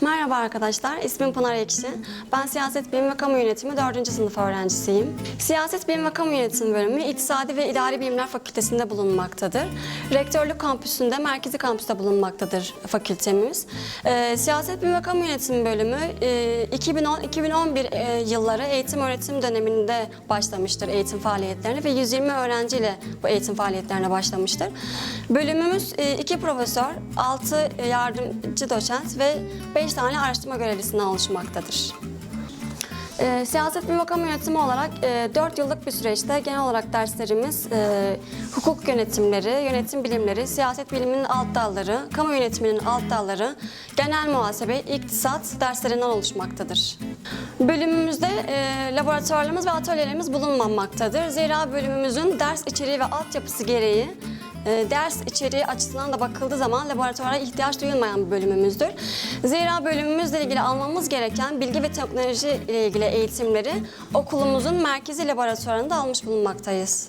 Merhaba arkadaşlar, ismim Pınar Ekşi. Ben Siyaset Bilimi ve Kamu Yönetimi 4. sınıf öğrencisiyim. Siyaset Bilimi ve Kamu Yönetimi bölümü İktisadi ve İdari Bilimler Fakültesinde bulunmaktadır. Rektörlük kampüsünde, merkezi kampüste bulunmaktadır fakültemiz. Ee, Siyaset Bilimi ve Kamu Yönetimi bölümü e, 2010-2011 e, yılları eğitim öğretim döneminde başlamıştır eğitim faaliyetlerine ve 120 öğrenciyle bu eğitim faaliyetlerine başlamıştır. Bölümümüz e, iki profesör, 6 yardımcı doçent ve 5 tane araştırma görevlisinden oluşmaktadır. E, siyaset bilimi ve kamu yönetimi olarak e, 4 yıllık bir süreçte genel olarak derslerimiz e, hukuk yönetimleri, yönetim bilimleri, siyaset biliminin alt dalları, kamu yönetiminin alt dalları, genel muhasebe, iktisat derslerinden oluşmaktadır. Bölümümüzde e, laboratuvarlarımız ve atölyelerimiz bulunmamaktadır. Zira bölümümüzün ders içeriği ve altyapısı gereği ders içeriği açısından da bakıldığı zaman laboratuvara ihtiyaç duyulmayan bir bölümümüzdür. Zira bölümümüzle ilgili almamız gereken bilgi ve teknoloji ile ilgili eğitimleri okulumuzun merkezi laboratuvarında almış bulunmaktayız.